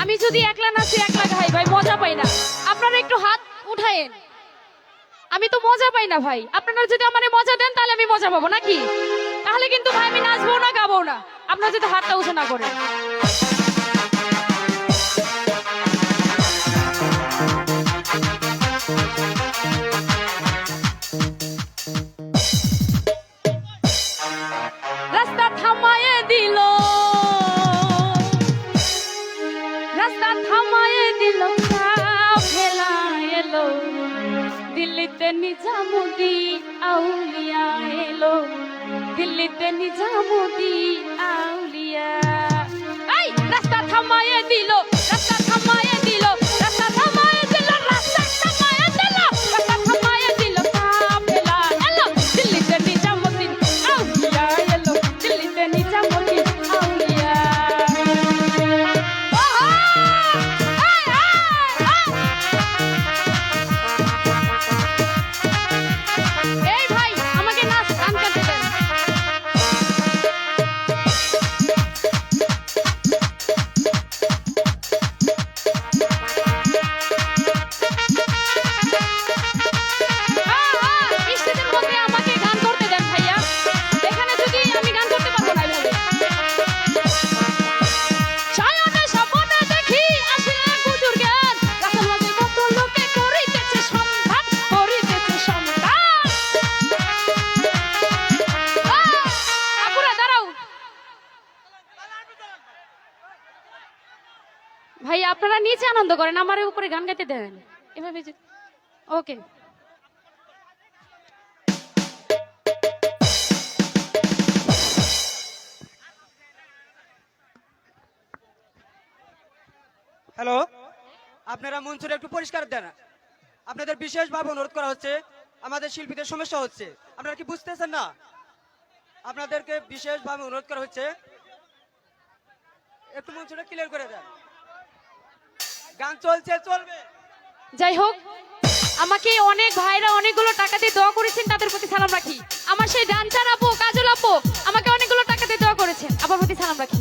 আমি যদি একলা নাচি, একলা গাই, ভাই, মজা পাই না। আপনারা একটু হাত উঠায়েন। আমি তো মজা পাই না, ভাই। আপনারা যদি আমারে মজা দেন, তাহলে আমি মজা পাবো, নাকি? তাহলে কিন্তু ভাই, আমি নাচবো না, গাবো না। আপনারা যদি হাতটা উঠে না করেন। দিল্লিতে নিজামুদি আউলিয়া এলো। দিল্লিতে নিজামুদ্দিন আউলিয়া। এই রাস্তা থামায় দিল। আপনারা নিচে আনন্দ করেন, আমার উপরে গান গাইতে দেন এভাবে ওকে। হ্যালো আপনারা মঞ্চটা একটু পরিষ্কার দেন। আপনাদের বিশেষভাবে অনুরোধ করা হচ্ছে, আমাদের শিল্পীদের সমস্যা হচ্ছে। আপনারা কি বুঝতেছেন না? আপনাদেরকে বিশেষভাবে অনুরোধ করা হচ্ছে, একটু মঞ্চটা ক্লিয়ার করে দেন। গান চলছে, চলবে। যাই হোক, আমাকে অনেক ভাইরা অনেকগুলো টাকা দিয়ে দোয়া করেছেন, তাদের প্রতি সালাম রাখি। আমার সেই ডান্সার আপু, কাজল আপু, আমাকে অনেকগুলো টাকা দিয়ে দোয়া করেছেন, আমার প্রতি সালাম রাখি।